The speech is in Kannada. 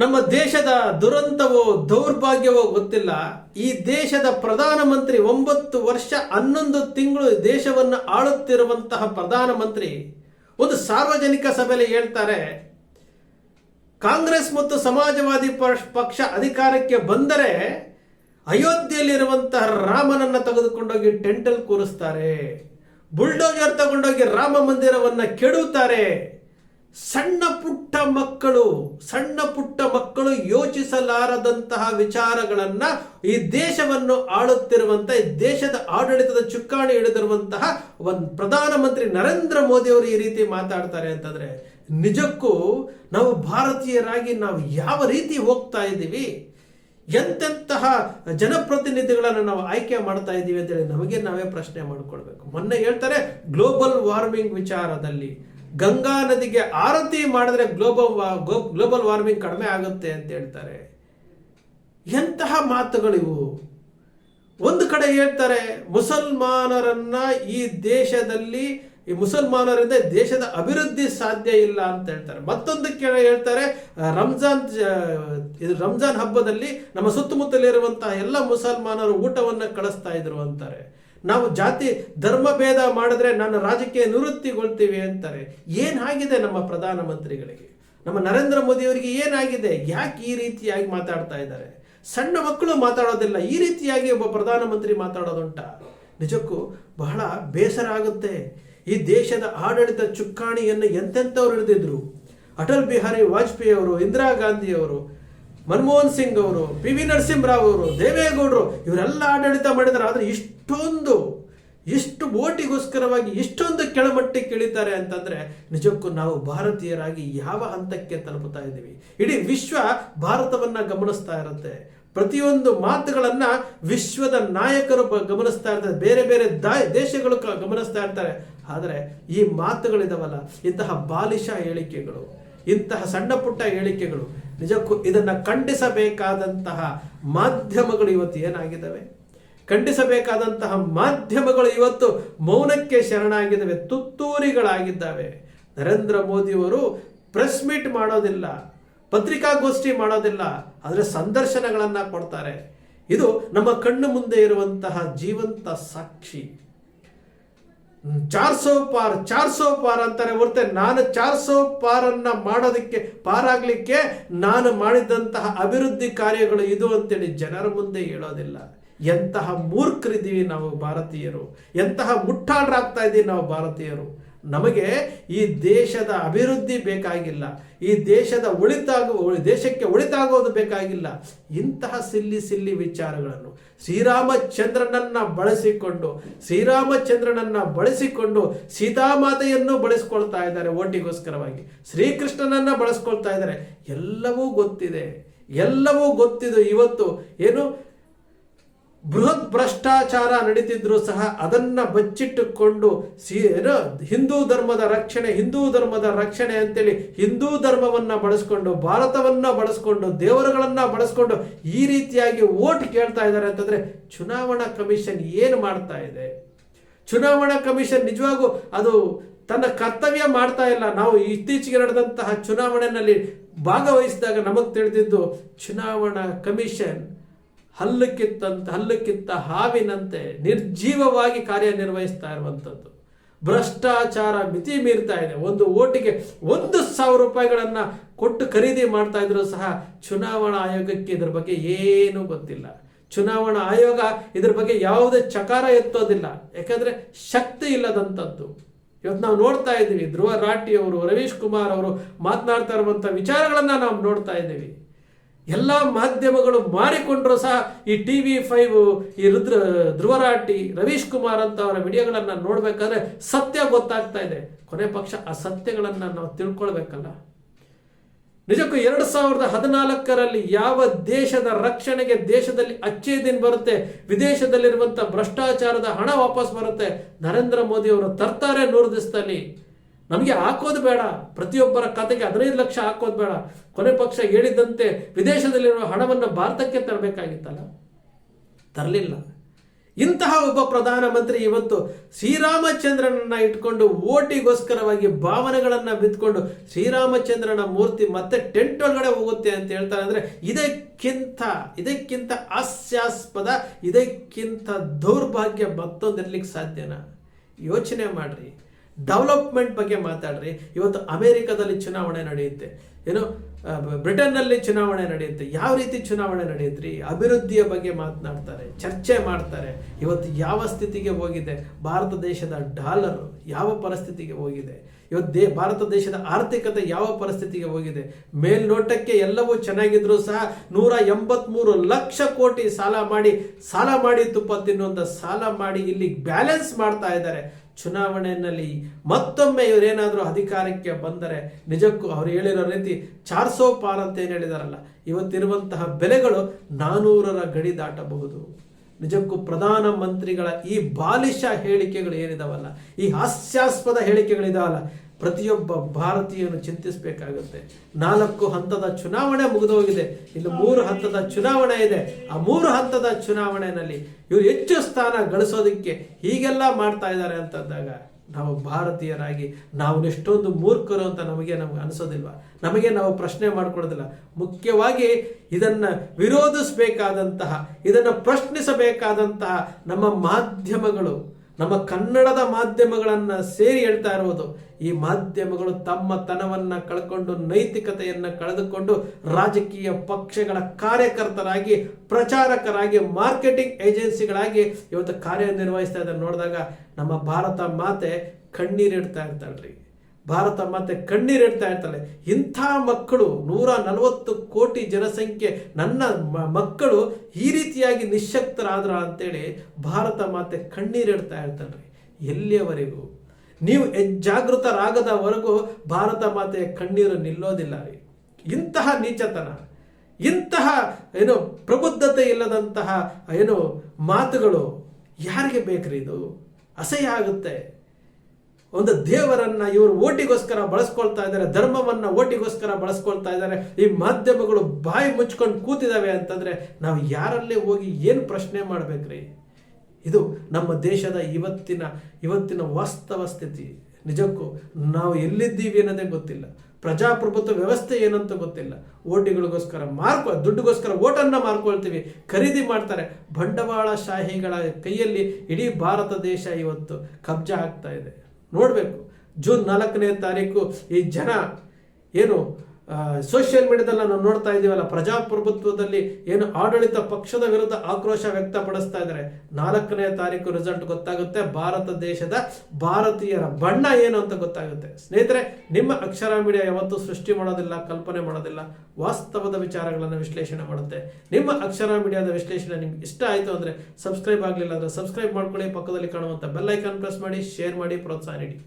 ನಮ್ಮ ದೇಶದ ದುರಂತವೋ ದೌರ್ಭಾಗ್ಯವೋ ಗೊತ್ತಿಲ್ಲ. ಈ ದೇಶದ ಪ್ರಧಾನಮಂತ್ರಿ ಒಂಬತ್ತು ವರ್ಷ ಹನ್ನೊಂದು ತಿಂಗಳು ದೇಶವನ್ನು ಆಳುತ್ತಿರುವಂತಹ ಪ್ರಧಾನಮಂತ್ರಿ ಒಂದು ಸಾರ್ವಜನಿಕ ಸಭೆಯಲ್ಲಿ ಹೇಳ್ತಾರೆ, ಕಾಂಗ್ರೆಸ್ ಮತ್ತು ಸಮಾಜವಾದಿ ಪಕ್ಷ- ಅಧಿಕಾರಕ್ಕೆ ಬಂದರೆ ಅಯೋಧ್ಯೆಯಲ್ಲಿರುವಂತಹ ರಾಮನನ್ನ ತೆಗೆದುಕೊಂಡೋಗಿ ಟೆಂಟಲ್ ಕೂರಿಸ್ತಾರೆ, ಬುಲ್ಡೋಜರ್ ತಗೊಂಡೋಗಿ ರಾಮ ಮಂದಿರವನ್ನ ಕೆಡುತ್ತಾರೆ ಸಣ್ಣ ಪುಟ್ಟ ಮಕ್ಕಳು, ಸಣ್ಣ ಪುಟ್ಟ ಮಕ್ಕಳು ಯೋಚಿಸಲಾರದಂತಹ ವಿಚಾರಗಳನ್ನು ಈ ದೇಶವನ್ನು ಆಳುತ್ತಿರುವಂತಹ ಈ ದೇಶದ ಆಡಳಿತದ ಚುಕ್ಕಾಣಿ ಹಿಡಿದಿರುವಂತಹ ಒಂದು ಪ್ರಧಾನಮಂತ್ರಿ ನರೇಂದ್ರ ಮೋದಿ ಅವರು ಈ ರೀತಿ ಮಾತಾಡ್ತಾರೆ ಅಂತಂದ್ರೆ, ನಿಜಕ್ಕೂ ನಾವು ಭಾರತೀಯರಾಗಿ ನಾವು ಯಾವ ರೀತಿ ಹೋಗ್ತಾ ಇದ್ದೀವಿ, ಎಂತೆಂತಹ ಜನಪ್ರತಿನಿಧಿಗಳನ್ನು ನಾವು ಆಯ್ಕೆ ಮಾಡ್ತಾ ಇದ್ದೀವಿ ಅಂತೇಳಿ ನಮಗೆ ನಾವೇ ಪ್ರಶ್ನೆ ಮಾಡಿಕೊಳ್ಬೇಕು. ಮೊನ್ನೆ ಹೇಳ್ತಾರೆ ಗ್ಲೋಬಲ್ ವಾರ್ಮಿಂಗ್ ವಿಚಾರದಲ್ಲಿ. ಗಂಗಾ ನದಿಗೆ ಆರತಿ ಮಾಡಿದ್ರೆ ಗ್ಲೋಬಲ್ ಗ್ಲೋಬಲ್ ವಾರ್ಮಿಂಗ್ ಕಡಿಮೆ ಆಗುತ್ತೆ ಅಂತ ಹೇಳ್ತಾರೆ. ಎಂತಹ ಮಾತುಗಳಿವು ಒಂದು ಕಡೆ ಹೇಳ್ತಾರೆ, ಮುಸಲ್ಮಾನರನ್ನ ಈ ದೇಶದಲ್ಲಿ, ಈ ಮುಸಲ್ಮಾನರಿಂದ ದೇಶದ ಅಭಿವೃದ್ಧಿ ಸಾಧ್ಯ ಇಲ್ಲ ಅಂತ ಹೇಳ್ತಾರೆ. ಮತ್ತೊಂದು ಕಡೆ ಹೇಳ್ತಾರೆ ರಂಜಾನ್ ಇದು ರಂಜಾನ್ ಹಬ್ಬದಲ್ಲಿ ನಮ್ಮ ಸುತ್ತಮುತ್ತಲಿರುವಂತಹ ಎಲ್ಲ ಮುಸಲ್ಮಾನರು ಊಟವನ್ನು ಕಳಿಸ್ತಾ ಇದ್ರು ಅಂತಾರೆ. ನಾವು ಜಾತಿ, ಧರ್ಮ ಭೇದ ಮಾಡಿದ್ರೆ ನನ್ನ ರಾಜಕೀಯ ನಿವೃತ್ತಿಗೊಳ್ತೀವಿ ಅಂತಾರೆ. ಏನಾಗಿದೆ ನಮ್ಮ ಪ್ರಧಾನಮಂತ್ರಿಗಳಿಗೆ ನಮ್ಮ ನರೇಂದ್ರ ಮೋದಿ ಅವರಿಗೆ ಏನಾಗಿದೆ ಯಾಕೆ ಈ ರೀತಿಯಾಗಿ ಮಾತಾಡ್ತಾ ಇದ್ದಾರೆ? ಸಣ್ಣ ಮಕ್ಕಳು ಮಾತಾಡೋದಿಲ್ಲ. ಈ ರೀತಿಯಾಗಿ ಒಬ್ಬ ಪ್ರಧಾನಮಂತ್ರಿ ಮಾತಾಡೋದುಂಟ? ನಿಜಕ್ಕೂ ಬಹಳ ಬೇಸರ ಆಗುತ್ತೆ. ಈ ದೇಶದ ಆಡಳಿತ ಚುಕ್ಕಾಣಿಯನ್ನು ಎಂತೆಂಥವ್ರು ಹಿಡಿದಿದ್ರು? ಅಟಲ್ ಬಿಹಾರಿ ವಾಜಪೇಯಿ ಅವರು, ಇಂದಿರಾ ಗಾಂಧಿ ಅವರು, ಮನಮೋಹನ್ ಸಿಂಗ್ ಅವರು, ಪಿ ವಿ ನರಸಿಂಹರಾವ್ ಅವರು, ದೇವೇಗೌಡರು, ಇವರೆಲ್ಲ ಆಡಳಿತ ಮಾಡಿದ್ದಾರೆ. ಆದರೆ ಇಷ್ಟೊಂದು ಎಷ್ಟು ಓಟಿಗೋಸ್ಕರವಾಗಿ ಎಷ್ಟೊಂದು ಕೆಳಮಟ್ಟಕ್ಕೆ ಇಳಿತಾರೆ ಅಂತಂದ್ರೆ ನಿಜಕ್ಕೂ ನಾವು ಭಾರತೀಯರಾಗಿ ಯಾವ ಹಂತಕ್ಕೆ ತಲುಪುತ್ತಾ ಇದ್ದೀವಿ. ಇಡೀ ವಿಶ್ವ ಭಾರತವನ್ನ ಗಮನಿಸ್ತಾ ಇರುತ್ತೆ. ಪ್ರತಿಯೊಂದು ಮಾತುಗಳನ್ನ ವಿಶ್ವದ ನಾಯಕರು ಗಮನಿಸ್ತಾ ಇರ್ತಾರೆ. ಬೇರೆ ಬೇರೆ ದೇಶಗಳು ಗಮನಿಸ್ತಾ ಇರ್ತಾರೆ. ಆದರೆ ಈ ಮಾತುಗಳಿದಾವಲ್ಲ, ಇಂತಹ ಬಾಲಿಶ ಹೇಳಿಕೆಗಳು, ಇಂತಹ ಸಣ್ಣ ಪುಟ್ಟ ಹೇಳಿಕೆಗಳು, ನಿಜಕ್ಕೂ ಇದನ್ನು ಖಂಡಿಸಬೇಕಾದಂತಹ ಮಾಧ್ಯಮಗಳು ಇವತ್ತು ಏನಾಗಿದ್ದಾವೆ? ಖಂಡಿಸಬೇಕಾದಂತಹ ಮಾಧ್ಯಮಗಳು ಇವತ್ತು ಮೌನಕ್ಕೆ ಶರಣಾಗಿದ್ದಾವೆ, ತುತ್ತೂರಿಗಳಾಗಿದ್ದಾವೆ. ನರೇಂದ್ರ ಮೋದಿಯವರು ಪ್ರೆಸ್ ಮೀಟ್ ಮಾಡೋದಿಲ್ಲ, ಪತ್ರಿಕಾಗೋಷ್ಠಿ ಮಾಡೋದಿಲ್ಲ, ಆದರೆ ಸಂದರ್ಶನಗಳನ್ನು ಕೊಡ್ತಾರೆ. ಇದು ನಮ್ಮ ಕಣ್ಣು ಮುಂದೆ ಇರುವಂತಹ ಜೀವಂತ ಸಾಕ್ಷಿ. ಚಾರ್ ಸೋ ಪಾರ್ ಚಾರ್ ಸೋ ಪಾರ್ ಅಂತಾರೆ ಹೊರತೆ, ನಾನು ಚಾರ್ಸೋ ಪಾರನ್ನ ಮಾಡೋದಕ್ಕೆ, ಪಾರಾಗ್ಲಿಕ್ಕೆ ನಾನು ಮಾಡಿದಂತಹ ಅಭಿವೃದ್ಧಿ ಕಾರ್ಯಗಳು ಇದು ಅಂತೇಳಿ ಜನರ ಮುಂದೆ ಹೇಳೋದಿಲ್ಲ. ಎಂತಹ ಮೂರ್ಖರಿದ್ದೀವಿ ನಾವು ಭಾರತೀಯರು, ಎಂತಹ ಮುಟ್ಟಾಳರಾಗ್ತಾ ಇದ್ದೀವಿ ನಾವು ಭಾರತೀಯರು. ನಮಗೆ ಈ ದೇಶದ ಅಭಿವೃದ್ಧಿ ಬೇಕಾಗಿಲ್ಲ, ಈ ದೇಶದ ಒಳಿತಾಗೋ, ದೇಶಕ್ಕೆ ಒಳಿತಾಗೋದು ಬೇಕಾಗಿಲ್ಲ. ಇಂತಹ ಸಿಲ್ಲಿ ಸಿಲ್ಲಿ ವಿಚಾರಗಳನ್ನು ಶ್ರೀರಾಮಚಂದ್ರನನ್ನ ಬಳಸಿಕೊಂಡು ಶ್ರೀರಾಮಚಂದ್ರನನ್ನ ಬಳಸಿಕೊಂಡು ಸೀತಾಮಾತೆಯನ್ನು ಬಳಸ್ಕೊಳ್ತಾ ಇದ್ದಾರೆ ಓಟಿಗೋಸ್ಕರವಾಗಿ. ಶ್ರೀಕೃಷ್ಣನನ್ನ ಬಳಸ್ಕೊಳ್ತಾ ಇದ್ದಾರೆ. ಎಲ್ಲವೂ ಗೊತ್ತಿದೆ. ಎಲ್ಲವೂ ಗೊತ್ತಿದೆ. ಇವತ್ತು ಏನು? ಬೃಹತ್ ಭ್ರಷ್ಟಾಚಾರ ನಡೀತಿದ್ರು ಸಹ ಅದನ್ನ ಬಚ್ಚಿಟ್ಟುಕೊಂಡು ಸಿ ಹಿಂದೂ ಧರ್ಮದ ರಕ್ಷಣೆ, ಹಿಂದೂ ಧರ್ಮದ ರಕ್ಷಣೆ ಅಂತೇಳಿ ಹಿಂದೂ ಧರ್ಮವನ್ನ ಬಳಸ್ಕೊಂಡು, ಭಾರತವನ್ನ ಬಳಸ್ಕೊಂಡು, ದೇವರುಗಳನ್ನ ಬಳಸ್ಕೊಂಡು ಈ ರೀತಿಯಾಗಿ ಓಟ್ ಕೇಳ್ತಾ ಇದ್ದಾರೆ ಅಂತಂದ್ರೆ ಚುನಾವಣಾ ಕಮಿಷನ್ ಏನು ಮಾಡ್ತಾ ಇದೆ? ಚುನಾವಣಾ ಕಮಿಷನ್ ನಿಜವಾಗೂ ಅದು ತನ್ನ ಕರ್ತವ್ಯ ಮಾಡ್ತಾ ಇಲ್ಲ. ನಾವು ಇತ್ತೀಚೆಗೆ ನಡೆದಂತಹ ಚುನಾವಣೆಯಲ್ಲಿ ಭಾಗವಹಿಸಿದಾಗ ನಮಗೆ ತಿಳಿದಿದ್ದು ಚುನಾವಣಾ ಕಮಿಷನ್ ಹಲ್ಲಕ್ಕಿತ್ತಂತ ಹಲ್ಲಕ್ಕಿತ್ತ ಹಾವಿನಂತೆ ನಿರ್ಜೀವವಾಗಿ ಕಾರ್ಯನಿರ್ವಹಿಸ್ತಾ ಇರುವಂಥದ್ದು. ಭ್ರಷ್ಟಾಚಾರ ಮಿತಿ ಮೀರ್ತಾ ಇದೆ. ಒಂದು ಓಟಿಗೆ ಒಂದು ಸಾವಿರ ರೂಪಾಯಿಗಳನ್ನು ಕೊಟ್ಟು ಖರೀದಿ ಮಾಡ್ತಾ ಇದ್ರು ಸಹ ಚುನಾವಣಾ ಆಯೋಗಕ್ಕೆ ಇದ್ರ ಬಗ್ಗೆ ಏನೂ ಗೊತ್ತಿಲ್ಲ. ಚುನಾವಣಾ ಆಯೋಗ ಇದ್ರ ಬಗ್ಗೆ ಯಾವುದೇ ಚಕಾರ ಎತ್ತೋದಿಲ್ಲ. ಯಾಕಂದ್ರೆ ಶಕ್ತಿ ಇಲ್ಲದಂಥದ್ದು. ಇವತ್ತು ನಾವು ನೋಡ್ತಾ ಇದ್ದೀವಿ ಧ್ರುವ ರಾಠಿ ಅವರು, ರವೀಶ್ ಕುಮಾರ್ ಅವರು ಮಾತನಾಡ್ತಾ ಇರುವಂಥ ವಿಚಾರಗಳನ್ನು ನಾವು ನೋಡ್ತಾ ಇದ್ದೀವಿ. ಎಲ್ಲ ಮಾಧ್ಯಮಗಳು ಮಾರಿಕೊಂಡ್ರು ಸಹ ಈ ಟಿ ವಿ ಫೈವ್, ಈ ರುದ್ರ ಧ್ರುವರಾಟಿ ರವೀಶ್ ಕುಮಾರ್ ಅಂತ ಅವರ ವಿಡಿಯೋಗಳನ್ನು ನೋಡಬೇಕಾದ್ರೆ ಸತ್ಯ ಗೊತ್ತಾಗ್ತಾ ಇದೆ. ಕೊನೆ ಪಕ್ಷ ಆ ಸತ್ಯಗಳನ್ನು ನಾವು ತಿಳ್ಕೊಳ್ಬೇಕಲ್ಲ. ನಿಜಕ್ಕೂ ಎರಡು ಸಾವಿರದ ಹದಿನಾಲ್ಕರಲ್ಲಿ ಯಾವ ದೇಶದ ರಕ್ಷಣೆಗೆ ದೇಶದಲ್ಲಿ ಅಚ್ಚೇ ದಿನ ಬರುತ್ತೆ ವಿದೇಶದಲ್ಲಿರುವಂಥ ಭ್ರಷ್ಟಾಚಾರದ ಹಣ ವಾಪಸ್ ಬರುತ್ತೆ, ನರೇಂದ್ರ ಮೋದಿ ಅವರು ತರ್ತಾರೆ ನೂರು ದಿವಸದಲ್ಲಿ. ನಮಗೆ ಹಾಕೋದು ಬೇಡ. ಪ್ರತಿಯೊಬ್ಬರ ಖಾತೆಗೆ ಹದಿನೈದು ಲಕ್ಷ ಹಾಕೋದು ಬೇಡ. ಕೊನೆ ಪಕ್ಷ ಹೇಳಿದಂತೆ ವಿದೇಶದಲ್ಲಿರುವ ಹಣವನ್ನು ಭಾರತಕ್ಕೆ ತರಬೇಕಾಗಿತ್ತಲ್ಲ? ತರಲಿಲ್ಲ. ಇಂತಹ ಒಬ್ಬ ಪ್ರಧಾನಮಂತ್ರಿ ಇವತ್ತು ಶ್ರೀರಾಮಚಂದ್ರನನ್ನ ಇಟ್ಕೊಂಡು ಓಟಿಗೋಸ್ಕರವಾಗಿ ಭಾವನೆಗಳನ್ನು ಬಿತ್ಕೊಂಡು ಶ್ರೀರಾಮಚಂದ್ರನ ಮೂರ್ತಿ ಮತ್ತೆ ಟೆಂಟ್ ಒಳಗಡೆ ಹೋಗುತ್ತೆ ಅಂತ ಹೇಳ್ತಾರೆ ಅಂದ್ರೆ ಇದಕ್ಕಿಂತ ಇದಕ್ಕಿಂತ ಹಾಸ್ಯಾಸ್ಪದ, ಇದಕ್ಕಿಂತ ದೌರ್ಭಾಗ್ಯ ಮತ್ತೊಂದಿರ್ಲಿಕ್ಕೆ ಸಾಧ್ಯನಾ? ಯೋಚನೆ ಮಾಡ್ರಿ. ಡೆವಲಪ್ಮೆಂಟ್ ಬಗ್ಗೆ ಮಾತಾಡ್ರಿ. ಇವತ್ತು ಅಮೆರಿಕದಲ್ಲಿ ಚುನಾವಣೆ ನಡೆಯುತ್ತೆ. ಏನು ಬ್ರಿಟನ್ನಲ್ಲಿ ಚುನಾವಣೆ ನಡೆಯುತ್ತೆ. ಯಾವ ರೀತಿ ಚುನಾವಣೆ ನಡೆಯುತ್ರಿ? ಅಭಿವೃದ್ಧಿಯ ಬಗ್ಗೆ ಮಾತನಾಡ್ತಾರೆ, ಚರ್ಚೆ ಮಾಡ್ತಾರೆ. ಇವತ್ತು ಯಾವ ಸ್ಥಿತಿಗೆ ಹೋಗಿದೆ? ಭಾರತ ದೇಶದ ಡಾಲರ್ ಯಾವ ಪರಿಸ್ಥಿತಿಗೆ ಹೋಗಿದೆ? ಇವತ್ತು ದೇ, ಭಾರತ ದೇಶದ ಆರ್ಥಿಕತೆ ಯಾವ ಪರಿಸ್ಥಿತಿಗೆ ಹೋಗಿದೆ? ಮೇಲ್ನೋಟಕ್ಕೆ ಎಲ್ಲವೂ ಚೆನ್ನಾಗಿದ್ರೂ ಸಹ ನೂರ ಎಂಬತ್ಮೂರು ಲಕ್ಷ ಕೋಟಿ ಸಾಲ ಮಾಡಿ ಸಾಲ ಮಾಡಿ ತುಪ್ಪ ತಿನ್ನುವಂಥ ಸಾಲ ಮಾಡಿ ಇಲ್ಲಿ ಬ್ಯಾಲೆನ್ಸ್ ಮಾಡ್ತಾ ಇದ್ದಾರೆ. ಚುನಾವಣೆಯಲ್ಲಿ ಮತ್ತೊಮ್ಮೆ ಇವರೇನಾದರೂ ಅಧಿಕಾರಕ್ಕೆ ಬಂದರೆ ನಿಜಕ್ಕೂ ಅವ್ರು ಹೇಳಿರೋ ರೀತಿ ಚಾರ್ಸೋ ಪಾರ್ ಅಂತ ಏನು ಹೇಳಿದಾರಲ್ಲ, ಇವತ್ತಿರುವಂತಹ ಬೆಲೆಗಳು ನಾನೂರರ ಗಡಿ ದಾಟಬಹುದು. ನಿಜಕ್ಕೂ ಪ್ರಧಾನ ಮಂತ್ರಿಗಳ ಈ ಬಾಲಿಶ ಹೇಳಿಕೆಗಳು ಏನಿದಾವಲ್ಲ, ಈ ಹಾಸ್ಯಾಸ್ಪದ ಹೇಳಿಕೆಗಳಿದಾವಲ್ಲ, ಪ್ರತಿಯೊಬ್ಬ ಭಾರತೀಯನು ಚಿಂತಿಸಬೇಕಾಗುತ್ತೆ. ನಾಲ್ಕು ಹಂತದ ಚುನಾವಣೆ ಮುಗಿದೋಗಿದೆ, ಇನ್ನು ಮೂರು ಹಂತದ ಚುನಾವಣೆ ಇದೆ. ಆ ಮೂರು ಹಂತದ ಚುನಾವಣೆಯಲ್ಲಿ ಇವರು ಹೆಚ್ಚು ಸ್ಥಾನ ಗಳಿಸೋದಕ್ಕೆ ಹೀಗೆಲ್ಲ ಮಾಡ್ತಾ ಇದ್ದಾರೆ ಅಂತಂದಾಗ ನಾವು ಭಾರತೀಯರಾಗಿ, ನಾವು ಎಷ್ಟೊಂದು ಮೂರ್ಖರು ಅಂತ ನಮಗೆ ನಮ್ಗೆ ಅನಿಸೋದಿಲ್ವ? ನಮಗೆ ನಾವು ಪ್ರಶ್ನೆ ಮಾಡ್ಕೊಳ್ಳೋದಿಲ್ಲ ಮುಖ್ಯವಾಗಿ ಇದನ್ನು ವಿರೋಧಿಸಬೇಕಾದಂತಹ, ಇದನ್ನು ಪ್ರಶ್ನಿಸಬೇಕಾದಂತಹ ನಮ್ಮ ಮಾಧ್ಯಮಗಳು ನಮ್ಮ ಕನ್ನಡದ ಮಾಧ್ಯಮಗಳನ್ನು ಸೇರಿ ಹೇಳ್ತಾ ಇರುವುದು ಈ ಮಾಧ್ಯಮಗಳು ತಮ್ಮ ತನವನ್ನು ಕಳ್ಕೊಂಡು, ನೈತಿಕತೆಯನ್ನು ಕಳೆದುಕೊಂಡು ರಾಜಕೀಯ ಪಕ್ಷಗಳ ಕಾರ್ಯಕರ್ತರಾಗಿ, ಪ್ರಚಾರಕರಾಗಿ, ಮಾರ್ಕೆಟಿಂಗ್ ಏಜೆನ್ಸಿಗಳಾಗಿ ಇವತ್ತು ಕಾರ್ಯನಿರ್ವಹಿಸ್ತಾ ಇದ್ದಾರೆ. ನೋಡಿದಾಗ ನಮ್ಮ ಭಾರತ ಮಾತೆ ಕಣ್ಣೀರಿಡ್ತಾ ಇರ್ತಾಳ್ರಿ. ಭಾರತ ಮಾತೆ ಕಣ್ಣೀರಿಡ್ತಾ ಇರ್ತಾಳೆ. ಇಂಥ ಮಕ್ಕಳು ನೂರ ನಲವತ್ತು ಕೋಟಿ ಜನಸಂಖ್ಯೆ ನನ್ನ ಮಕ್ಕಳು ಈ ರೀತಿಯಾಗಿ ನಿಶಕ್ತರಾದ್ರ ಅಂತೇಳಿ ಭಾರತ ಮಾತೆ ಕಣ್ಣೀರಿಡ್ತಾ ಇರ್ತಾಳ್ರಿ. ಎಲ್ಲಿಯವರೆಗೂ? ನೀವು ಜಾಗೃತರಾಗದವರೆಗೂ ಭಾರತ ಮಾತೆಯ ಕಣ್ಣೀರು ನಿಲ್ಲೋದಿಲ್ಲ ರೀ. ಇಂತಹ ನೀಚತನ, ಇಂತಹ ಏನು ಪ್ರಬುದ್ಧತೆ ಇಲ್ಲದಂತಹ ಏನು ಮಾತುಗಳು ಯಾರಿಗೆ ಬೇಕ್ರಿ ಇದು? ಅಸಹ್ಯ ಆಗುತ್ತೆ. ಒಂದು ದೇವರನ್ನ ಇವರು ಓಟಿಗೋಸ್ಕರ ಬಳಸ್ಕೊಳ್ತಾ ಇದ್ದಾರೆ, ಧರ್ಮವನ್ನ ಓಟಿಗೋಸ್ಕರ ಬಳಸ್ಕೊಳ್ತಾ ಇದ್ದಾರೆ. ಈ ಮಾಧ್ಯಮಗಳು ಬಾಯಿ ಮುಚ್ಕೊಂಡು ಕೂತಿದ್ದಾವೆ ಅಂತಂದ್ರೆ ನಾವು ಯಾರಲ್ಲೇ ಹೋಗಿ ಏನು ಪ್ರಶ್ನೆ ಮಾಡ್ಬೇಕ್ರಿ? ಇದು ನಮ್ಮ ದೇಶದ ಇವತ್ತಿನ ಇವತ್ತಿನ ವಾಸ್ತವ ಸ್ಥಿತಿ. ನಿಜಕ್ಕೂ ನಾವು ಎಲ್ಲಿದ್ದೀವಿ ಅನ್ನೋದೇ ಗೊತ್ತಿಲ್ಲ. ಪ್ರಜಾಪ್ರಭುತ್ವ ವ್ಯವಸ್ಥೆ ಏನಂತ ಗೊತ್ತಿಲ್ಲ. ಓಟಿಗಳಿಗೋಸ್ಕರ ಮಾರ್ಕೊ, ದುಡ್ಡುಗೋಸ್ಕರ ಓಟನ್ನ ಮಾರ್ಕೊಳ್ತೀವಿ. ಖರೀದಿ ಮಾಡ್ತಾರೆ. ಬಂಡವಾಳಶಾಹಿಗಳ ಕೈಯಲ್ಲಿ ಇಡೀ ಭಾರತ ದೇಶ ಇವತ್ತು ಕಬ್ಜಾ ಆಗ್ತಾ ಇದೆ. ನೋಡಬೇಕು. ಜೂನ್ ನಾಲ್ಕನೇ ತಾರೀಕು ಈ ಜನ ಏನು ಸೋಷಿಯಲ್ ಮೀಡಿಯಾದಲ್ಲಿ ನಾವು ನೋಡ್ತಾ ಇದ್ದೀವಲ್ಲ, ಪ್ರಜಾಪ್ರಭುತ್ವದಲ್ಲಿ ಏನು ಆಡಳಿತ ಪಕ್ಷದ ವಿರುದ್ಧ ಆಕ್ರೋಶ ವ್ಯಕ್ತಪಡಿಸ್ತಾ ಇದ್ದಾರೆ. ನಾಲ್ಕನೇ ತಾರೀಕು ರಿಸಲ್ಟ್ ಗೊತ್ತಾಗುತ್ತೆ. ಭಾರತ ದೇಶದ ಭಾರತೀಯರ ಬಣ್ಣ ಏನು ಅಂತ ಗೊತ್ತಾಗುತ್ತೆ. ಸ್ನೇಹಿತರೆ, ನಿಮ್ಮ ಅಕ್ಷರ ಮೀಡಿಯಾ ಯಾವತ್ತೂ ಸೃಷ್ಟಿ ಮಾಡೋದಿಲ್ಲ, ಕಲ್ಪನೆ ಮಾಡೋದಿಲ್ಲ, ವಾಸ್ತವದ ವಿಚಾರಗಳನ್ನು ವಿಶ್ಲೇಷಣೆ ಮಾಡುತ್ತೆ. ನಿಮ್ಮ ಅಕ್ಷರ ಮೀಡಿಯಾದ ವಿಶ್ಲೇಷಣೆ ನಿಮ್ಗೆ ಇಷ್ಟ ಆಯಿತು ಅಂದರೆ ಸಬ್ಸ್ಕ್ರೈಬ್ ಆಗಲಿಲ್ಲ ಅಂದರೆ ಸಬ್ಸ್ಕ್ರೈಬ್ ಮಾಡ್ಕೊಳ್ಳಿ. ಪಕ್ಕದಲ್ಲಿ ಕಾಣುವಂಥ ಬೆಲ್ ಐಕಾನ್ ಪ್ರೆಸ್ ಮಾಡಿ ಶೇರ್ ಮಾಡಿ, ಪ್ರೋತ್ಸಾಹ ನೀಡಿ.